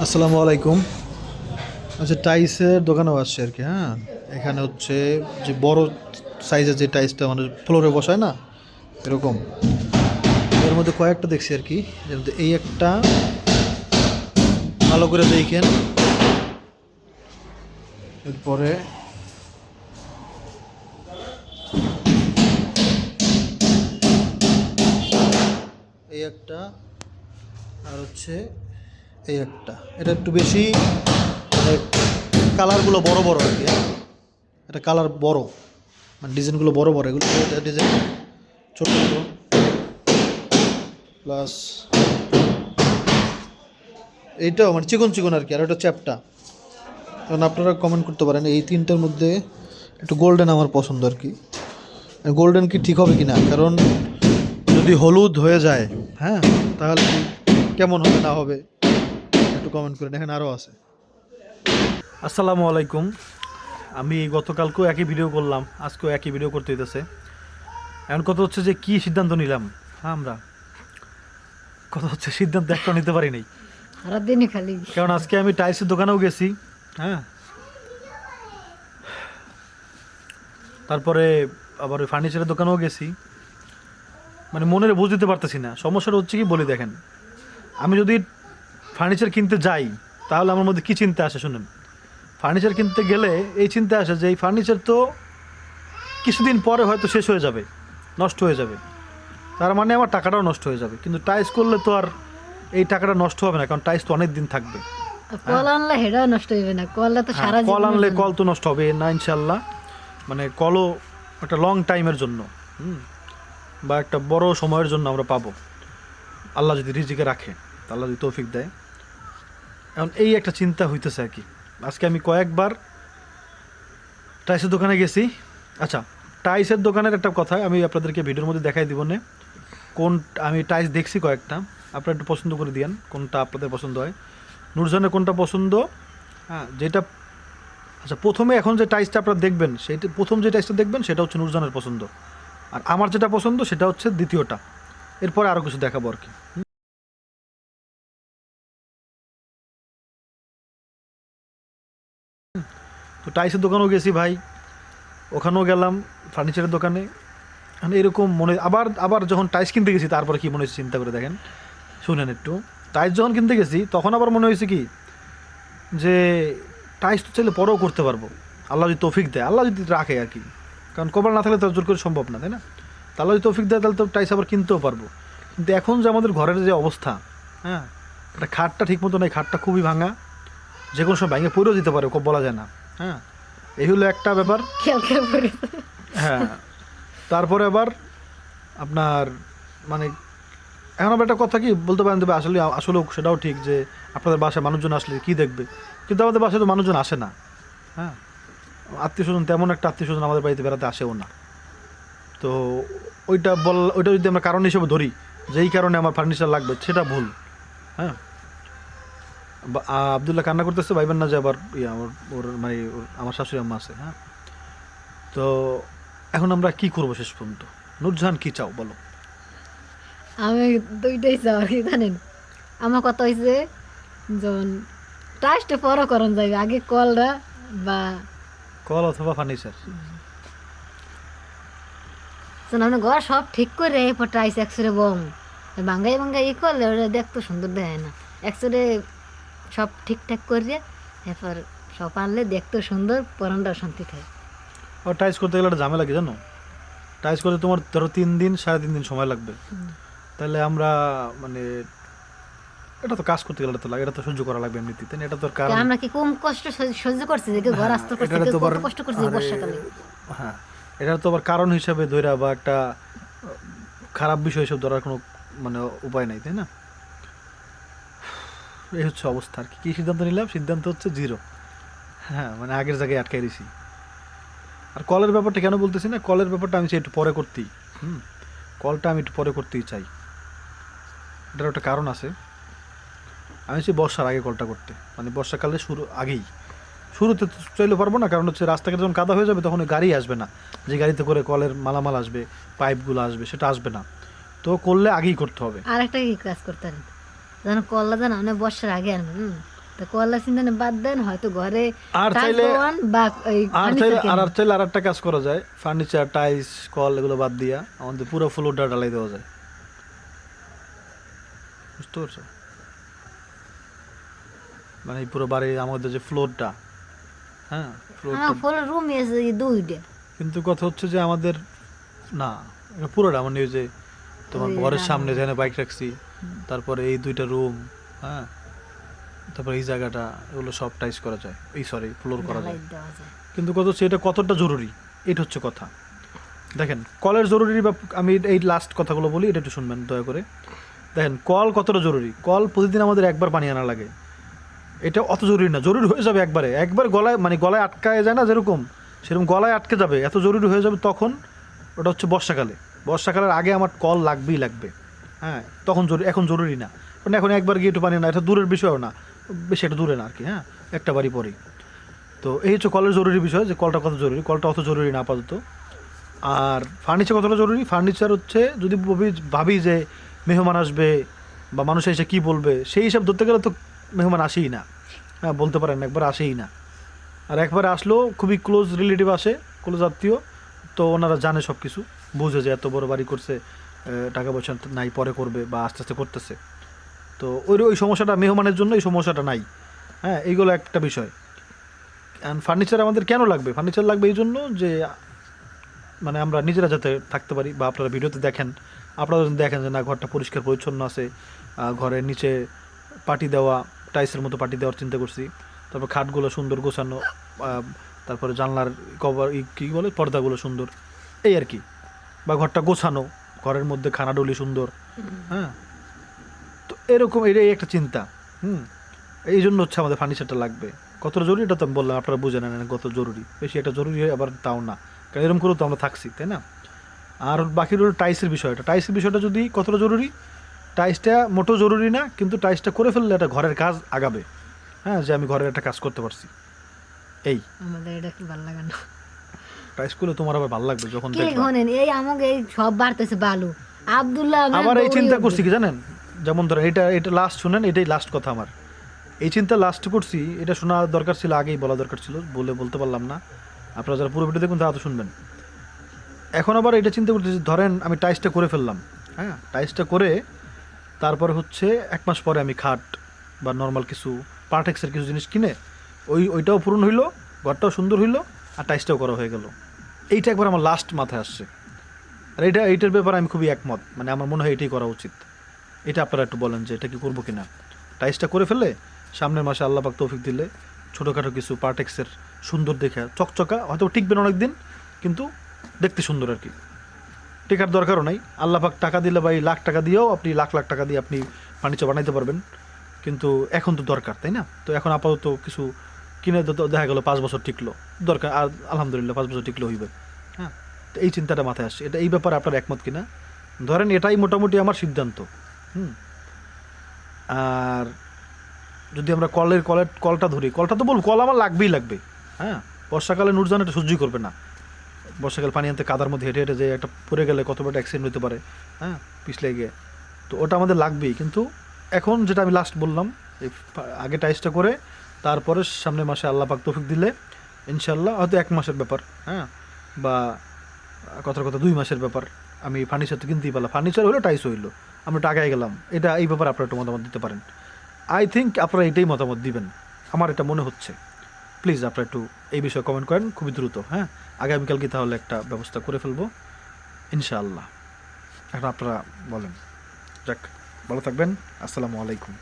আসসালামু আলাইকুম। আচ্ছা টাইসের দোকানেও আসছে আর কি হ্যাঁ? এখানে হচ্ছে যে বড় সাইজের যে টাইসটা মানে ফ্লোরে বসায় না, এরকম। এর মধ্যে কয়েকটা দেখছি আর কি, এর মধ্যে এই একটা, ভালো করে দেখেন। এরপরে এই একটা, আর হচ্ছে এই একটা। এটা একটু বেশি মানে কালারগুলো বড় বড় আর কি হ্যাঁ? এটা কালার বড় মানে ডিজাইনগুলো বড় বড়, এগুলো ডিজাইন, ছোট ছোট। প্লাস এইটাও মানে চিকন চিকন আর কি, আর ওটা চ্যাপটা। কারণ আপনারা কমেন্ট করতে পারেন, এই তিনটার মধ্যে একটু গোল্ডেন আমার পছন্দ আর কি। গোল্ডেন কি ঠিক হবে কি না কারণ যদি হলুদ হয়ে যায় হ্যাঁ তাহলে কেমন হবে, না হবে? কমেন্ট করেন এখানে আরও আছে। আসসালামু আলাইকুম। আমি গতকালকেও একই ভিডিও করলাম আজকেও একই ভিডিও করতে হইতেছে। এখন কথা হচ্ছে যে কি সিদ্ধান্ত নিলাম? হ্যাঁ আমরা। কথা হচ্ছে সিদ্ধান্ত একটা নিতে পারি নাই। সারাদিনই খালি। কারণ আজকে আমি টাইলসের দোকানেও গেছি হ্যাঁ। তারপরে আবার ওই ফার্নিচারের দোকানেও গেছি। মানে মনের বুঝ দিতে পারতেছি না। সমস্যাটা হচ্ছে কি বলি দেখেন আমি যদি ফার্নিচার কিনতে যাই তাহলে আমার মধ্যে কী চিন্তা আসে শুনুন? ফার্নিচার কিনতে গেলে এই চিন্তা আসে যে এই ফার্নিচার তো কিছুদিন পরে হয়তো শেষ হয়ে যাবে নষ্ট হয়ে যাবে। তার মানে আমার টাকাটাও নষ্ট হয়ে যাবে। কিন্তু টাইস করলে তো আর এই টাকাটা নষ্ট হবে না কারণ টাইস তো অনেক দিন থাকবে কল আনলে হেডাও নষ্ট হইবে না কলটা তো সারা হ্যাঁ, কল আনলে কল তো নষ্ট হবে না ইনশাল্লাহ মানে কলও একটা লং টাইমের জন্য বা একটা বড় সময়ের জন্য আমরা পাবো। আল্লাহ যদি রিজিকে রাখে আল্লাহ যদি তৌফিক দেয়। এখন এই একটা চিন্তা হইতেছে আর কি। আজকে আমি কয়েকবার টাইসের দোকানে গেছি। আচ্ছা টাইসের দোকানের একটা কথা আমি আপনাদেরকে ভিডিওর মধ্যে দেখাই দিব না। কোন, আমি টাইস দেখছি কয়েকটা। আপনারা একটু পছন্দ করে দিয়েন, কোনটা আপনাদের পছন্দ হয়। নুরজানের কোনটা পছন্দ? হ্যাঁ যেটা আচ্ছা প্রথমে এখন যে টাইসটা আপনারা দেখবেন সেইটা প্রথম যে টাইসটা দেখবেন, সেটা হচ্ছে নুরজানের পছন্দ। আর আমার যেটা পছন্দ, সেটা হচ্ছে দ্বিতীয়টা। এরপরে আরও কিছু দেখাবো আর কি। টাইসের দোকানেও গেছি ভাই। ওখানেও গেলাম ফার্নিচারের দোকানে। মানে এরকম মনে আবার আবার যখন টাইস কিনতে গেছি, তারপরে কি মনে হয়েছে চিন্তা করে দেখেন। শুনেন একটু। টাইস যখন কিনতে গেছি, তখন আবার মনে হয়েছে কি? যে টাইস তো চাইলে পরেও করতে পারব। আল্লাহ যদি তৌফিক দেয়, আল্লাহ যদি রাখে আর কি। কারণ কপাল না থাকলে তো জোর করে সম্ভব না, তাই না? তা আল্লাহ যদি তৌফিক দেয়, তাহলে তো টাইস আবার কিনতেও পারব। কিন্তু এখন যে আমাদের ঘরের যে অবস্থা হ্যাঁ? এটা খাটটা ঠিক মতো নেই, খাটটা খুবই ভাঙা। যে কোনো সময় ভেঙে পড়েও দিতে পারে বলা যায় না। হ্যাঁ এই হলো একটা ব্যাপার। হ্যাঁ তারপরে আবার আপনার মানে এখন আবার একটা কথা কি বলতে পারেন তবে আসলে আসলেও সেটাও ঠিক যে আপনাদের বাসায় মানুষজন আসলে কি দেখবে? কিন্তু আমাদের বাসায় তো মানুষজন আসে না। হ্যাঁ আত্মীয় স্বজন তেমন একটা আত্মীয় স্বজন আমাদের বাড়িতে বেড়াতে আসেও না। তো ওইটা বল ওইটা যদি আমরা কারণ হিসেবে ধরি যে এই কারণে আমার ফার্নিচার লাগবে সেটা ভুল। হ্যাঁ আবদুল্লাহ কান্না করতেছে ভাইবেন না যে আবার ইয়ে আমার ওর মানে ওর- আমার শাশুড়ি আম্মা আছে হ্যাঁ? তো এখন আমরা কি করব শেষ পর্যন্ত? নুরজাহান কি চাও বলো? আমি দুইটাই চাও আর কি জানেন। আমার কথা হয়েছে যখন টাইসটা পরও করন যাবে আগে কলটা বা কল অথবা ফার্নিচার আমরা ঘর সব ঠিক করে এরপর টাইস একসরে বম। বাঙ্গাই বাঙ্গাই ই করলে ওটা দেখতে সুন্দর দেখায় না। একসরে সব ঠিকঠাক করে এরপর সব আনলে দেখতে সুন্দর পরনটা শান্তি থাকে। আর টাইস করতে গেলে একটা ঝামেলা কি জানো? টাইস করতে তোমার ধরো তিন দিন সাড়ে তিন দিন সময় লাগবে। তাহলে আমরা মানে এটা তো কাজ করতে গেলে তো লাগে এটা তো সহ্য করা লাগবে এমনিতে তাই এটা তো আর কারণ আমরা কি কম কষ্ট সহ্য- করছি যে ঘর আসতে করছে কত কষ্ট করছে বর্ষাকালে। হ্যাঁ এটা তো আবার কারণ হিসাবে ধইরা বা একটা খারাপ বিষয় হিসেবে ধরার কোনো মানে উপায় নাই তাই না? এই হচ্ছে অবস্থা আর কি। কী সিদ্ধান্ত নিলাম? সিদ্ধান্ত হচ্ছে জিরো হ্যাঁ মানে আগের জায়গায় আটকাই দিছি। আর কলের ব্যাপারটা কেন বলতেছি না? কলের ব্যাপারটা আমি চাই একটু পরে করতেই। হুম? কলটা আমি একটু পরে করতেই চাই। এটার একটা কারণ আছে। আমি চাই বর্ষার আগে কলটা করতে। মানে বর্ষাকালে শুরু, আগেই। শুরুতে চাইলে পারব না, কারণ হচ্ছে রাস্তাঘাটে যখন কাদা হয়ে যাবে তখন গাড়ি আসবে না। যে গাড়িতে করে কলের মালামাল আসবে পাইপগুলো আসবে, সেটা আসবে না। তো করলে আগেই করতে হবে। আর একটা কাজ করতে পারেন যেন কল্লা যেন আপনি বর্ষার আগে আনবেন তো চিন্তা বাদ দেন হয়তো ঘরে আর চাইলে- বা আর চাইলে আর আর চাইলে আর একটা কাজ করা যায় ফার্নিচার টাইলস কল এগুলো বাদ দিয়া আমাদের পুরো ফ্লোরটা ঢালাই দেওয়া যায়। বুঝতে পারছ? মানে পুরো বাড়ির আমাদের যে ফ্লোরটা হ্যাঁ রুম আছে দুইটা। কিন্তু কথা হচ্ছে যে আমাদের না পুরোটা মানে ওই যে তোমার ঘরের সামনে যেখানে বাইক রাখছি তারপরে এই দুইটা রুম হ্যাঁ? তারপরে এই জায়গাটা এগুলো সব টাইস করা যায়। এই সরি ফ্লোর করা যায়। কিন্তু হচ্ছে এটা কতটা জরুরি? এটা হচ্ছে কথা। দেখেন কলের জরুরি বা আমি এই লাস্ট কথাগুলো বলি এটা একটু শুনবেন দয়া করে। দেখেন কল কতটা জরুরি? কল প্রতিদিন আমাদের একবার পানি আনা লাগে। এটা অত জরুরি না। জরুরি হয়ে যাবে একবারে। একবার গলায় মানে গলায় আটকায় যায় না যেরকম সেরকম গলায় আটকে যাবে। এত জরুরি হয়ে যাবে তখন ওটা হচ্ছে বর্ষাকালে। বর্ষাকালের আগে আমার কল লাগবেই লাগবে। হ্যাঁ তখন জরুরি, এখন জরুরি না। কারণ এখন একবার গিয়ে একটু পানি না, এটা দূরের বিষয়ও না। বেশি একটা দূরে না আর কি হ্যাঁ একটা বাড়ি পরেই। তো এই হচ্ছে কলের জরুরি বিষয় যে কলটা কত জরুরি, কলটা অত জরুরি না আপাতত। আর ফার্নিচার কতটা জরুরি? ফার্নিচার হচ্ছে যদি ভাবি যে মেহমান আসবে বা মানুষ এসে কী বলবে, সেই হিসাব ধরতে গেলে তো মেহমান আসেই না। হ্যাঁ বলতে পারেন একবার আসেই না। আর একবার আসলেও খুবই ক্লোজ রিলেটিভ আসে ক্লোজ আত্মীয়, তো ওনারা জানে সব কিছু বুঝে যে এত বড় বাড়ি করছে। টাকা পয়সা নাই, পরে করবে বা আস্তে আস্তে করতেছে। তো ওই ওই সমস্যাটা মেহমানের জন্য এই সমস্যাটা নাই। হ্যাঁ এইগুলো একটা বিষয়। অ্যান্ড ফার্নিচার আমাদের কেন লাগবে? ফার্নিচার লাগবে এই জন্য যে মানে আমরা নিজেরা যাতে থাকতে পারি বা আপনারা ভিডিওতে দেখেন আপনারা দেখেন যে না, ঘরটা পরিষ্কার, পরিচ্ছন্ন আছে ঘরের নিচে পাটি দেওয়া টাইসের মতো পাটি দেওয়ার চিন্তা করছি। তারপর খাটগুলো সুন্দর গোছানো তারপরে জানলার কভার কী বলে, পর্দাগুলো সুন্দর। এই আর কি। বা ঘরটা গোছানো ঘরের মধ্যে খানাডুলি সুন্দর। হ্যাঁ? তো এরকম এটাই একটা চিন্তা। হুম? এই জন্য হচ্ছে আমাদের ফার্নিচারটা লাগবে। কতটা জরুরি এটা তো আমি বললাম আপনারা বুঝে নেন কত জরুরি। বেশি একটা জরুরি হয় আবার তাও না। কারণ এরকম করেও তো আমরা থাকছি তাই না? আর বাকি রইল টাইসের বিষয়টা। টাইসের বিষয়টা যদি কতটা জরুরি? টাইসটা মোটেও জরুরি না কিন্তু টাইসটা করে ফেললে একটা ঘরের কাজ আগাবে। হ্যাঁ যে আমি ঘরের একটা কাজ করতে পারছি। এই। আমাদের এটা কি ভালো লাগে না? করলে তোমার আবার ভালো লাগবে যখন কি এই আমাকে এই সব বাড়তেছে বালু। আব্দুল্লাহ আবার এই চিন্তা করছি কি জানেন? যেমন ধরেন এটা এটা লাস্ট শুনেন এটাই লাস্ট কথা আমার। এই চিন্তা লাস্ট করছি এটা শোনা দরকার ছিল আগেই বলা দরকার ছিল বলে বলতে পারলাম না। আপনারা যারা পুরো ভিডিও দেখুন তারা তো শুনবেন। এখন আবার এটা চিন্তা করতেছি ধরেন আমি টাইসটা করে ফেললাম। হ্যাঁ টাইসটা করে তারপরে হচ্ছে এক মাস পরে আমি খাট বা নর্মাল কিছু পার্টেক্সের কিছু জিনিস কিনে ওই ওইটাও পূরণ হইল ঘরটাও সুন্দর হইল আর টাইসটাও করা হয়ে গেল। এইটা একবার আমার লাস্ট মাথায় আসছে। আর এটা, এইটার ব্যাপারে আমি খুবই একমত। মানে আমার মনে হয় এটাই করা উচিত। এটা আপনারা একটু বলেন যে এটা কি করব কিনা। টাইসটা করে ফেলে সামনের মাসে আল্লাহ পাক তৌফিক দিলে ছোটোখাটো কিছু পার্টেক্সের সুন্দর দেখে চকচকা, হয়তো টিকবেন অনেক দিন কিন্তু দেখতে সুন্দর আর কি। টেকার দরকারও নাই। আল্লাহ পাক টাকা দিলে বা এই লাখ টাকা দিয়েও আপনি লাখ লাখ টাকা দিয়ে আপনি ফার্নিচার বানাইতে পারবেন। কিন্তু এখন তো দরকার, তাই না? তো এখন আপাতত কিছু কিনে দেখা গেলো পাঁচ বছর টিকলো। দরকার, আর আলহামদুলিল্লাহ পাঁচ বছর টিকলো হইবে। হ্যাঁ? তো এই চিন্তাটা মাথায় আসছে। এটা এই ব্যাপারে আপনার একমত কিনা? ধরেন এটাই মোটামুটি আমার সিদ্ধান্ত। হুম? আর যদি আমরা কলের কলের কলটা ধরি, কলটা তো বল, কল আমার লাগবেই লাগবে। হ্যাঁ? বর্ষাকালে নুরজান এটা সহ্যই করবে না। বর্ষাকাল পানি আনতে কাদার মধ্যে হেঁটে হেঁটে যে একটা পড়ে গেলে কত বড় অ্যাক্সিডেন্ট হতে পারে। হ্যাঁ? পিছলে গিয়ে। তো ওটা আমাদের লাগবেই। কিন্তু এখন যেটা আমি লাস্ট বললাম আগে টাইসটা করে তারপরে সামনের মাসে আল্লাহ পাক তৌফিক দিলে ইনশাল্লাহ হয়তো এক মাসের ব্যাপার হ্যাঁ? বা কথার কথা দুই মাসের ব্যাপার। আমি ফার্নিচার তো কিনতেই পারলাম। ফার্নিচার হলো টাইস হইল। আমরা টাকায় গেলাম। এটা এই ব্যাপারে আপনারা একটু মতামত দিতে পারেন। আই থিঙ্ক আপনারা এটাই মতামত দিবেন। আমার এটা মনে হচ্ছে। প্লিজ আপনারা একটু এই বিষয়ে কমেন্ট করেন। খুবই দ্রুত হ্যাঁ? আগামীকালকে তাহলে একটা ব্যবস্থা করে ফেলব। ইনশাআল্লাহ। এখন আপনারা বলেন। যাক, ভালো থাকবেন। আসসালামু আলাইকুম।